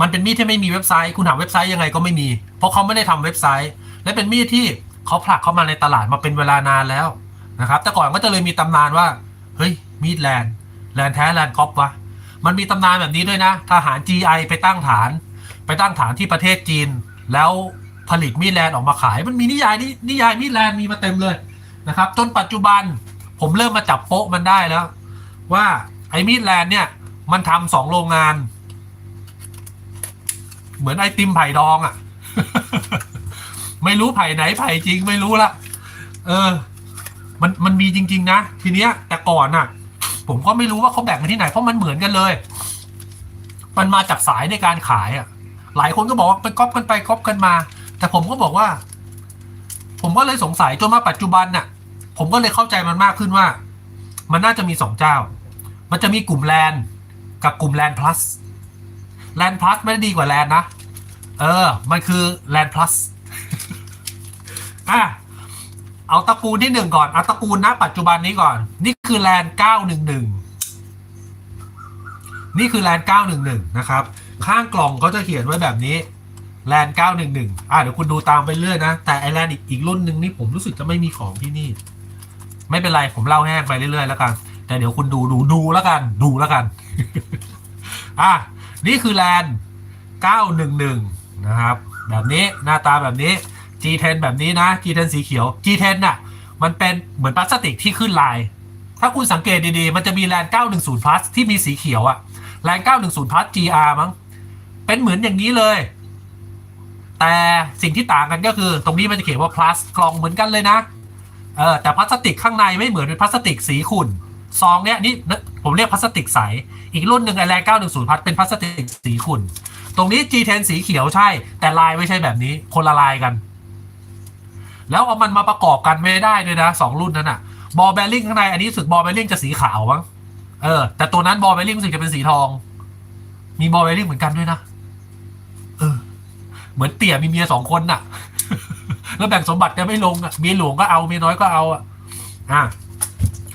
มันเป็นมีดที่ไม่มีเว็บไซต์ คุณหาเว็บไซต์ยังไงก็ไม่มี เพราะเขาไม่ได้ทำเว็บไซต์ และเป็นมีดที่เขาผลักเข้ามาในตลาดมาเป็นเวลานานแล้วนะครับ แต่ก่อนก็จะเลยมีตำนานว่า เฮ้ย มีดแลนด์แลนด์แท้แลนด์ก๊อปวะ มันมีตำนานแบบนี้ด้วยนะ ทหาร GI ไปตั้งฐาน ไปตั้งฐานที่ประเทศจีน แล้วผลิตมีดแลนด์ออกมาขาย มันมีนิยายนินิยายมีดแลนด์มีมาเต็มเลยนะครับ จนปัจจุบันผมเริ่มมาจับโป๊ะมันได้แล้ว ว่าไอ้มีดแลนด์เนี่ยมันทำสองโรงงาน เหมือนไอติมไผ่ดองอะ่ะ ไม่รู้ไผ่ไหนไผ่จริงไม่รู้ละเออ มันมันมีจริง ๆ นะทีเนี้ย แต่ก่อนน่ะ ผมก็ไม่รู้ว่าเขาแบ่งกันที่ไหนเพราะมันเหมือนกันเลย มันมาจากสายในการขายอะ หลายคนก็บอกว่าไปก๊อปกันไปก๊อปกันมา แต่ผมก็บอกว่า ผมก็เลยสงสัยจนมาปัจจุบันน่ะ ผมก็เลยเข้าใจมันมากขึ้นว่า มันน่าจะมีสองเจ้า มันจะมีกลุ่มแลนกับกลุ่มแลนพลัส แลนพลัสไม่ได้ดีกว่าแลนนะ เออ มันคือแลนพลัสอะเอาตระกูลที่หนึ่งก่อน เอาตระกูลณปัจจุบันนี้ก่อน นี่คือแลนเก้าหนึ่งหนึ่งนี่คือแลนเก้าหนึ่งหนึ่งนะครับ ข้างกล่องเขาจะเขียนไว้แบบนี้แลนเก้าหนึ่งหนึ่งอะเดี๋ยวคุณดูตามไปเรื่อยนะ แต่ไอแลนอีกอีกรุ่นหนึ่งนี่ผมรู้สึกจะไม่มีของที่นี่ ไม่เป็นไรผมเล่าแห้งไปเรื่อยๆแล้วกัน แต่เดี๋ยวคุณดูดูดูแล้วกัน ดูแล้วกัน อะ นี่คือแลน911 นะครับ แบบนี้หน้าตาแบบนี้ G10 แบบนี้นะ G10 สีเขียว G10 น่ะ มันเป็นเหมือนพลาสติกที่ขึ้นลาย ถ้าคุณสังเกตดีๆ มันจะมีแลน910 plus ที่มีสีเขียวอะแลน910 plus GR มั้ง เป็นเหมือนอย่างนี้เลย แต่สิ่งที่ต่างกันก็คือ ตรงนี้มันจะเขียนว่า plus กล่องเหมือนกันเลยนะ เออ แต่พลาสติกข้างในไม่เหมือนเป็นพลาสติกสีขุ่น ซองเนี้ยนี่ผมเรียกพลาสติกใส อีกรุ่นหนึ่งไอแลน910พัดเป็นพลาสติกสีขุ่น ตรงนี้ G10 สีเขียวใช่ แต่ลายไม่ใช่แบบนี้ คนละลายกัน แล้วเอามันมาประกอบกันไม่ได้ด้วยนะสองรุ่นนั้นอะบอลแบริ่งข้างในอันนี้สึกบอลแบริ่งจะสีขาวมั้งเออ แต่ตัวนั้นบอลแบริ่งสึกจะเป็นสีทอง มีบอลแบริ่งเหมือนกันด้วยนะเออ เหมือนเตี่ยมีเมียสองคนน่ะ แล้วแบ่งสมบัติกันไม่ลงอะเมียหลวงก็เอาเมียน้อยก็เอาอะอะ